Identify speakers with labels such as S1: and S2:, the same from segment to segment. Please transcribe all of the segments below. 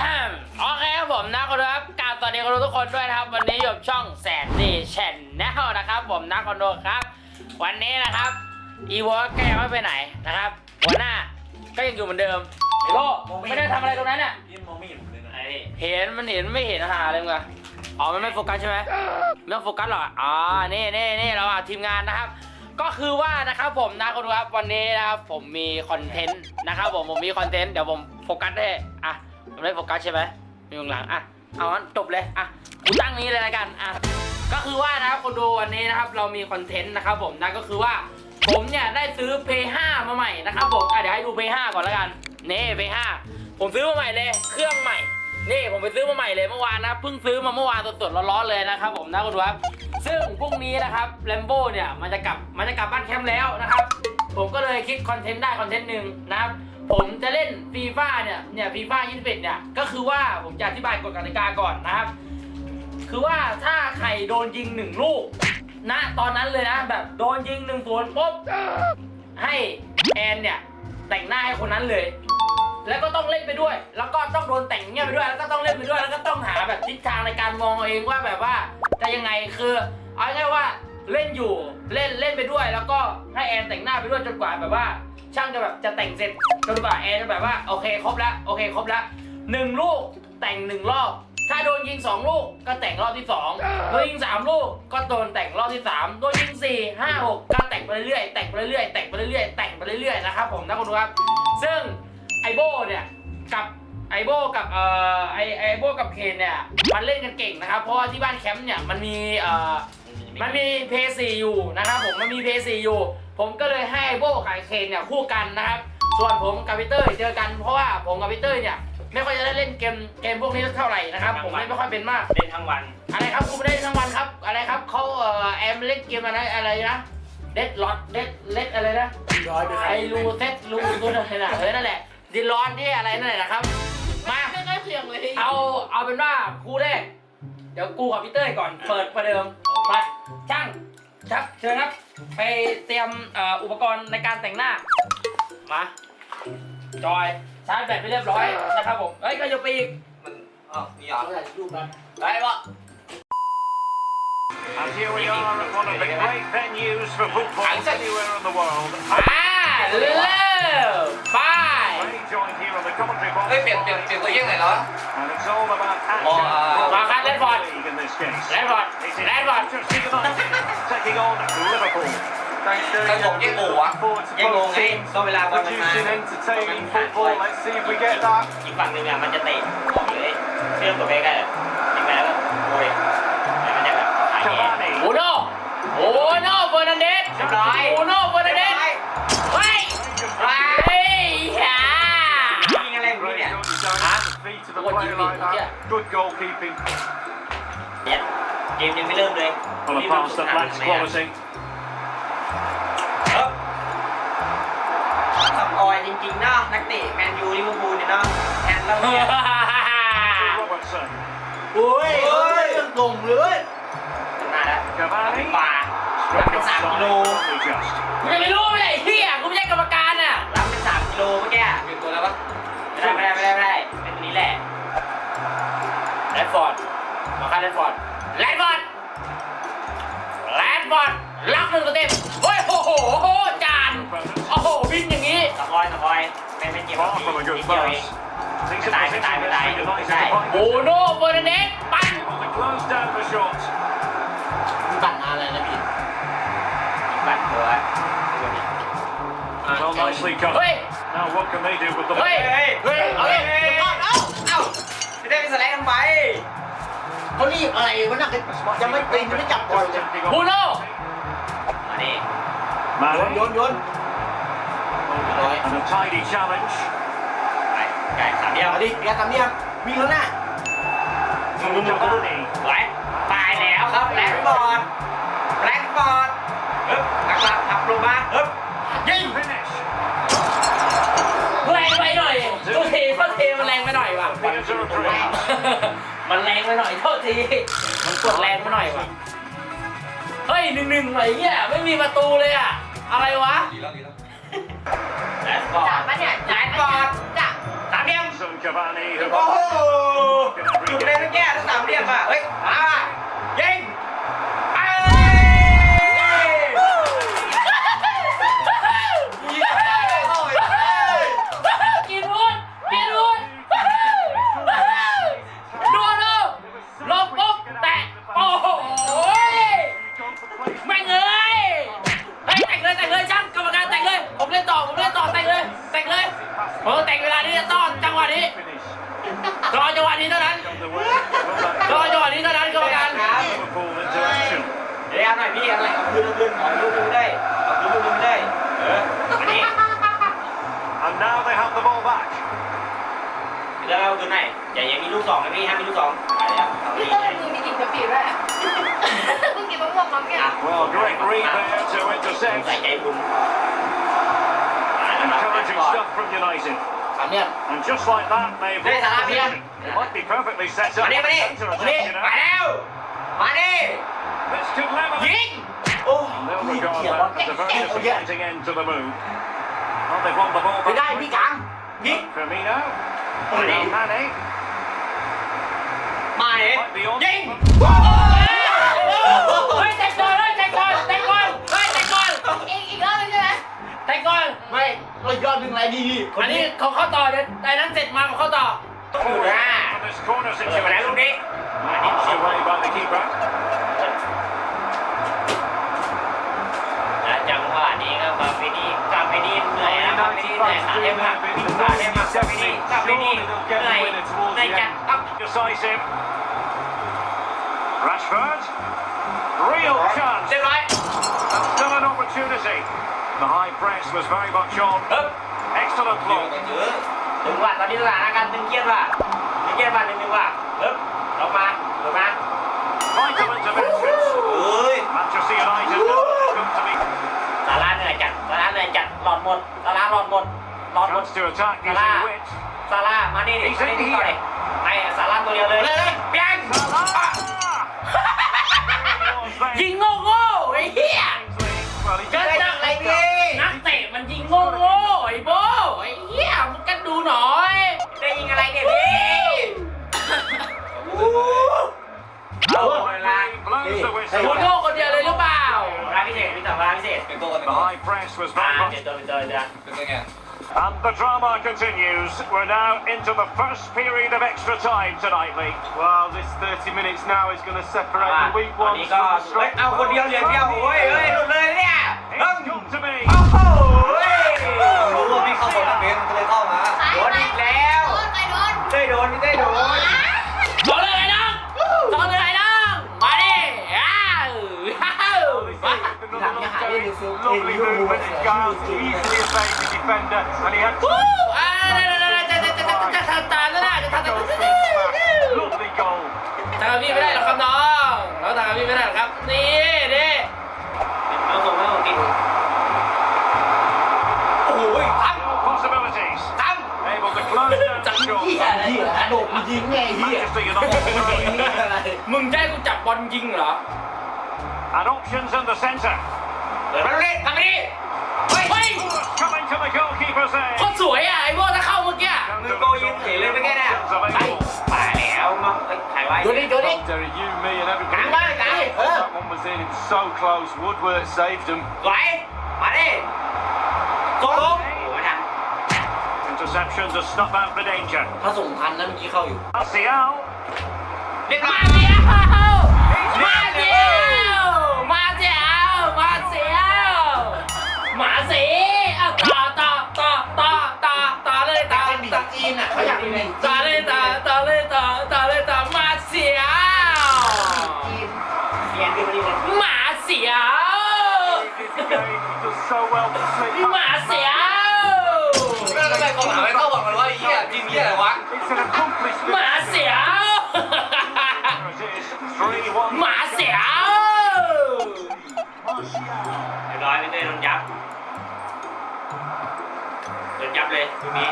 S1: อ่าโอเคครับผมนะคนดูครับกราบสวัสดีคนดูทุกคนด้วยนะครับ วันนี้อยู่กับช่องแสนดีแชนแนลนะครับ ผมนะคนดูครับ วันนี้นะครับอีวอก็ยังไม่ไปไหนนะครับหัวหน้าก็ยังอยู่เหมือนเดิมไอ้โบไม่ได้ทำอะไรตรงนั้นเนี่ย
S2: พี่มองไม่เห็นผมเลยนะ
S1: ไอ้เห็นมันเห็นไม่เห็นหาเลยมึงอะอ๋อมันไม่โฟกัสใช่ไหมไม่ต้องโฟกัสหรอกอ๋อนี่นี่นี่เราอะทีมงานนะครับ ก็คือว่านะครับผมนะคนดูครับวันนี้นะครับผมมีคอนเทนต์นะครับผมผมมีคอนเทนต์เดี๋ยวผมโฟกัสได้อะ มันไม่โฟกัสใช่ไหมมีข้างหลังอะเอางั้นจบเลยอะกูตั้งนี้เลยละกันอะก็คือว่านะครับคนดูวันนี้นะครับ เรามีคอนเทนต์นะครับผมนะก็คือว่า ผมเนี่ยได้ซื้อ p 5มาใหม่นะครับผมอะเดี๋ยวให้ดู p 5ก่อนล้วกันนี่ p 5ผมซื้อมาใหม่เลย เครื่องใหม่นี่ผมไปซื้อมาใหม่เลยเมื่อวานนะเพิ่งซื้อมาเมื่อวานสดๆร้อนๆเลยนะครับผมนะคุณดูครับซึ่งพรุ่งนี้นะครับแลมโบ้เนี่ยมันจะกลับมันจะกลับบ้านแคมป์แล้วนะครับผมก็เลยคิดคอนเทนต์ได้คอนเทนต์หนึ่งนะครับ ผมจะเล่นฟีฟ่าเนี่ยเนี่ยฟีฟ่า21เนี่ยก็คือว่าผมจะอธิบายกฎกติกาก่อนนะครับ คือว่าถ้าใครโดนยิงหนึ่งลูกณตอนนั้นเลยนะแบบโดนยิงหนึ่งศูนย์ปุ๊บให้แอนเนี่ยแต่งหน้าให้คนนั้นเลย แล้วก็ต้องเล่นไปด้วย แล้วก็ต้องโดนแต่งเงี้ยไปด้วย แล้วก็ต้องเล่นไปด้วย แล้วก็ต้องหาแบบทิศทางในการมองเอาเองว่าแบบว่าจะยังไงคือเอาง่ายว่า เล่นอยู่เล่นเล่นไปด้วย แล้วก็ให้แอนแต่งหน้าไปด้วยจนกว่าแบบว่า ช่างจะแบบจะแต่งเสร็จจนกว่าแอนจะแบบว่าโอเคครบแล้วโอเคครบแล้วหนึ่งลูกแต่งหนึ่งรอบ ถ้าโดนยิงสองลูกก็แต่งรอบที่สองโดนยิงสามลูกก็โดนแต่งรอบที่สามโดนยิงสี่ห้าหกก็แต่งไปเรื่อยๆแต่งไปเรื่อยๆแต่งไปเรื่อยๆแต่งไปเรื่อยๆนะครับผมนะคุณดูครับ ซึ่งไอโบเนี่ยกับไอโบกับเอ่อไอไอโบกับเคนเนี่ยมันเล่นกันเก่งนะครับเพราะว่าที่บ้านแคมป์เนี่ยมันมีเอ่อ มันมีเพย์ซีอยู่นะครับผมมันมีเพย์ซีอยู่ ผมก็เลยให้ไอโบกับไอเคนเนี่ยคู่กันนะครับ ส่วนผมกับพีเตอร์เจอกันเพราะว่าผมกับพีเตอร์เนี่ยไม่ค่อยจะได้เล่นเกมเกมพวกนี้เท่าไหร่นะครับผมเล่นไม่ค่อยเป็นมาก
S2: เล่นทั้งวัน
S1: อะไรครับกูไม่ได้ทั้งวันครับอะไรครับเขาเอ่อแอมเล่นเกมอะไรอะไรนะเด็ดล็อตเด็ดเล็ดอะไรนะ
S2: ร้อยไป
S1: ไอรูเซ็ตรูรูอะไรนะเออนั่นแหละดินร้อนที่อะไรนั่นแหละนะครับ มา
S3: ใกล้ๆเคียงเลย
S1: เอาเอาเป็นว่าคู่แรก เดี๋ยวกูกับพี่เต้ยก่อนเปิดประเดิมไปช่างครับเชิญครับ ไปเตรียมเอ่ออุปกรณ์ในการแต่งหน้า มา จอยชาร์จแบตไปเรียบร้อยนะครับผมเฮ้ยก็จะไปอีก
S2: มันอ๋อมีเหรอ
S1: เอาใส่รูปมาไปวะ
S4: And here we are at one of the great venues for football anywhere in the world.
S1: อ่าเริ่มไป
S2: ฮ้ยเปลี่ยนเปลี่ยนเปลี่ยนตัวเยี่ยงหน่อยเหรอ
S4: And it's all about action
S2: Oh, uh,
S4: for the
S1: Mark
S4: Premier
S1: Ledford.
S4: League in this case.
S1: แลนด์บอร์ด
S4: It's in
S1: แลนด์บอร์ด
S4: Manchester United taking on Liverpool.
S2: ถ้าผมแยกหมู่วะ
S4: Forward to
S2: แยกโมง
S4: both
S2: ไง
S4: teams
S2: ก็เวลาบอลมันมา
S4: producing entertaining football. Let's see if we get that.
S5: อีกฝั่งหนึ่งอะมันจะเตะออกเลยเชื่อมตัวไปใกล้เลยยิงไปแล้วก็โอยแล้วมันจะแบบหายแย่
S4: Cavani.
S1: โอโน่โอโน่เฟอร์นันเดส
S2: เรียบร้อย
S1: โอโน่เฟอร์นันเดส
S4: feet to the
S1: What do
S4: player
S1: you mean?
S4: like
S1: Yeah.
S4: that. Good goalkeeping
S5: เนี่ยเกมยังไม่เริ่มเลย
S4: on a pass that lacks quality.
S5: เออ
S2: สับออยจริงๆเนาะนักเตะแมนยูลิเวอร์พูลเนี่ยเนาะแทนเราเนี่ย
S4: Robertson.
S2: อุ้ยเฮ้ยกลมเลย
S5: มาแล้ว
S4: Cavani.
S5: ป่า
S4: Struck
S2: It's
S4: offside.
S2: out low.
S4: Only just.
S1: กูจะไม่รู้ไม่ได้ไอ้เฮียกูไม่ใช่กรรมการอะ
S5: รับเป็นสามกิโลเมื่อกี้
S2: เปลี่ยนตัวแล้วปะ
S1: ฟอร์ดมาค่าแลนด์ฟอร์ดแลนด์ฟอร์ดแลนด์ฟอร์ดล็อกหนึ่งตัวเต็มเฮ้ยโอ้โหโอ้โหจานโอ้โหบินอย่างนี้
S5: สปอยสปอยไม่ไม่เจ็บ
S4: Far
S5: ที
S4: from a
S5: นิ
S4: good
S5: ดเดียวเอง
S4: pass. Thinks
S5: Cái
S4: of
S5: tài, cái tài,
S4: position
S5: cái tài,
S4: United
S5: cái tài.
S4: to
S1: โอ
S4: find
S1: โน่เฟอร์นันเดสปั้น
S4: it. Well, they closed down the shot.
S1: ปั่นอะไรนะพี่
S5: บัตรตัว
S4: Well, nicely cut.
S1: เฮ้ย
S4: Now, what can they do with the
S1: เฮ้ย
S4: ball?
S1: เฮ้ยเอาดิ
S2: เอ้า เอ้าเอ้าได้ไปสไลด์ทำไม
S3: เขารีบอะไรวะน่ะยังไม่ตียังไม่จับบอลเลย
S1: บูโน่
S5: มาดิ
S3: โยน
S4: Mane.
S3: โยน
S4: And a tidy challenge.
S5: ไปไก่สามเดียว
S3: เอาดิเรียกคำเนี้ยวิ่งแล้วน่ะ
S4: Cavani.
S5: สวตายแล้ว
S2: ครับแบล็คบอร์ดแบล็คบอร์ด
S5: ฮึบหักหลับหักลงมาฮึบ
S1: ยิง
S4: Finish.
S1: แรง ว่ะ
S4: Theatre of dreams.
S1: มันแรงไปหน่อยโทษทีมันกดแรงไปหน่อยว่ะเฮ้ยหนึ่งหนึ่งไหนเงี้ยไม่มีประตูเลยอะอะไรวะ
S2: ดีแล้วดีแล้ว
S5: แล้วก็
S3: จับปะเนี่ย
S1: แลนด์บอร์ด
S3: จับ
S2: สามเหลี่ยม
S4: Edinson Cavani, who
S2: โอ้โหจุดเลยเมื่อกี้ถ้าสามเหลี่ยมอะเฮ้ยมาว่ะ
S1: รอจังหวะนี้เท่านั้น รอจังหวะนี้เท่านั้นกรรมการ
S2: เดี๋ยวเอาหน่อยพี่เอาหน่อยเอาคืนเอาคืนขอลูกนึงได้เอาคืนลูกนึงได้ เอออันนี้
S4: And now they have the ball back.
S2: เดี๋ยวเอาคืนหน่อยอย่าอย่ามีลูกสองนะพี่ห้ามมีลูกสองไปแล้วเอา
S6: พี่ต้ยมึงมีกลิ่นกะปิด้วยอะมึงกินมะม่วงมั้งเนี่ย
S4: Well, great read there to
S2: ใส่
S4: intercept.
S2: ใจบุญ
S4: Encouraging stuff from United.
S3: สามเนี่ย
S4: And just like that, they've
S2: Hey,
S4: won
S2: Salah,
S4: the position. It might be perfectly set up
S2: มาดิ
S4: for
S2: มาดิ
S4: the centre
S2: มาดิ
S4: attack, you
S2: มา
S4: know.
S2: แล้วมาดิ
S4: This could level it.
S2: ยิงโอ้
S4: They'll regard that as a very disappointing end to the move. Well, they've won the ball
S3: ไม่
S4: back.
S3: ได้พี่กลาง
S2: ยิง
S4: Firmino.
S2: Mane.
S4: Now Mane.
S2: มาดิ
S4: Might be on.
S2: ยิง
S1: เ แต่งก่อน
S6: ไม่
S3: เรายอดหนึ่งไรดี
S1: อันนี้เขาเข้าต่อเดี๋ยวไอ้นั้นเสร็จมาเขาเข้าต่อ
S2: อยู่นะ
S4: From this corner
S2: เปิดมาแล้วลูก
S4: situation.
S2: นี้
S4: Managed away by the keeper.
S5: และจังหวะนี้ครับกาเฟนี่กาเฟนี่เหนื่อยนะกาเฟนี่เหนื่อยขาเทมหักขาเทมหักกาเฟนี่กาเฟนี่เหนื่อยเหนื่อยจัดครับ
S4: Decisive. Rashford. Real chance.
S2: เรียบร้อย
S4: And still an opportunity. The high press was very much on.
S2: เฮ้ย
S4: Excellent block.
S5: ถึงว่าตอนนี้สถานการณ์ตึงเครียดว่ะตึงเครียดว่ะตึงๆว่ะเอ๊บลงมาลงมา
S4: Vital interventions.
S2: เฮ้ย
S4: Manchester United come to be
S5: ซาร่าเหนื่อยจัดซาร่าเหนื่อยจัดหลอดหมดซาร่าหลอดหมดหลอดหมด
S4: chance to attack using
S5: Salah.
S4: wit.
S5: ซาร่ามานี่ดิมานี่ดิต่อเลยไอ้ซาร่าตัวเดียวเลย
S2: เลยเลยเปียง
S4: Salah!
S1: ยิงโง่โง่ๆไอ้เหี้ย ง
S4: And the drama continues. We're now into the first period of extra time tonight, Lee.
S7: Well, this 30 minutes now is going to separate the weak
S5: ตอน
S7: ones
S5: นี้
S7: from
S5: ก็
S7: the
S2: เฮ้ย
S7: strong.
S2: เอาคนเดียวเหรียญเดียวโอ้ยเฮ้ยหลุดเลยเนี่ยเฮ้ย
S4: It's got to be.
S2: โอ้โหรู้ว่าพี่เข้าบอลนักเบสมันก็เลยเข้ามาโดนอีกแล้ว
S6: โดนไปโดน
S2: ได้โดนไม่ได้โดน
S1: สองเลยไอ้น้องสองเลยไอ้น้องมาดิอ้าวอ้าวมา
S7: Lovely movement. Giles easily evades the defender, and he had
S1: วู้อ่าจะจะจะจะจะจะทำตามแล้วนะจะทำตาม
S4: lovely goal.
S1: ทำกับพี่ไม่ได้หรอกครับน้องเราทำกับพี่ไม่ได้หรอกครับ นี่นี่
S5: เอาส่งไม่ส่งติด
S2: โอ้ยท
S4: Still possibilities. ำ
S2: ท
S4: Able to close down
S1: จัง
S4: the
S3: เหี้ย
S4: shot.
S3: เหี้ยโดดยิงไงเหี้ย
S4: Manchester United throwing.
S1: มึงจะให้กูจับบอลยิงเหรอ
S4: And options in the centre. ำ
S2: เปิดมาเลยทำไปดิเฮ้ย
S1: เฮ้ย
S4: Coming to the goalkeeper's
S1: โค
S4: aid.
S1: ตรสวยอะไอ้โบ้ถ้าเข้าเมื่อกี้
S2: มือโกยิงเฉยเลยเมื่อกี้เนี่ย
S4: Options
S2: ไป
S4: available.
S2: มาแล้วมาเฮ้ยถ่ายไว้
S3: โดนดิโดนดิ
S7: Derry, you, me, and
S2: กลาง
S7: everybody.
S2: บ้านกลางเออ
S7: That one was in. It was so close. Woodward saved them.
S2: ไหวมาดิส่งลงไม่ทัน
S4: Interception to stop out the danger.
S3: ถ้าส่งทันนะเมื่อกี้เข้าอยู่
S4: Martial.
S2: เรียบร้อ
S1: มายเดียวมาเดียว
S3: น
S1: อะ
S3: เขาอยากเป็นบีจีน
S1: ต่อเลยต่อต่อเลยต่อต่อเลยต่อมาเสียว
S5: เรียนดีพอดีเลย
S1: หมาเสียว
S7: He does so well to slip
S1: หมา
S7: back.
S1: เสียว
S2: แล้วทำไมเขาหาไม่เข้าบอลมันวะไอ้เหี้ยทีมเหี้ยอะไรวะ
S7: It's an accomplished
S1: หมาเสียว
S4: There it is. 3-1.
S1: หมาเสียว
S5: เรียบร้อยพี่เต้โดนยับโดนยับเลยตรงนี้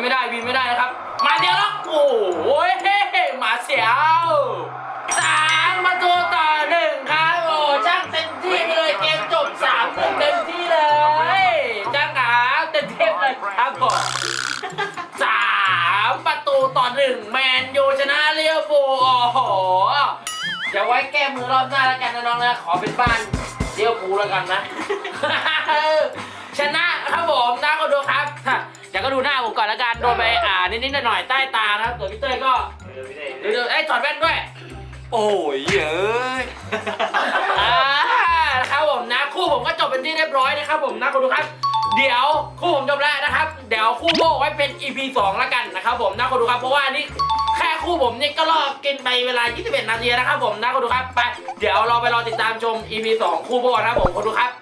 S1: ไม่ได้บีไม่ได้นะครับ มาเดียวแล้วโอ้โหมาเสียวสามประตูต่อหนึ่งครับโอ้ช่างเต็มที่ไปเลยเกมจบสามหนึ่งเต็มที่เลยจ้างหาเต็มเทพเลยครับผมสามประตูต่อหนึ่งแมนยูชนะเรียวโบโอ้โหเดี๋ยวไว้แก้มือรอบหน้าแล้วกันนะน้องนะขอเป็นบ้านเรียวภูแล้วกันนะชนะครับผมนะก็ดูครับ ดี๋ยวก็ดูหน้าผมก่อนแล้วกันโดนไปอ่านิดๆหน่อยๆใต้ตานะครับส่วนพี่เต้ยก็เดี๋ยวๆเอ้ยถอดแว่นด้วย
S2: โอ้ยเย้ย
S1: อ่านะครับผมนะคู่ผมก็จบเป็นที่เรียบร้อยนะครับผมนะคุณดูครับ เดี๋ยวคู่ผมจบแล้วนะครับ เดี๋ยวคู่โบไว้เป็น EP 2แล้วกันนะครับผมนะคุณดูครับเพราะว่านี่แค่คู่ผมนี่ก็รอกินไปเวลา 21 นาทีนะครับผมนะคุณดูครับไปเดี๋ยวเราไปรอติดตามชม EP 2คู่โบนะครับผมคุณดูครับ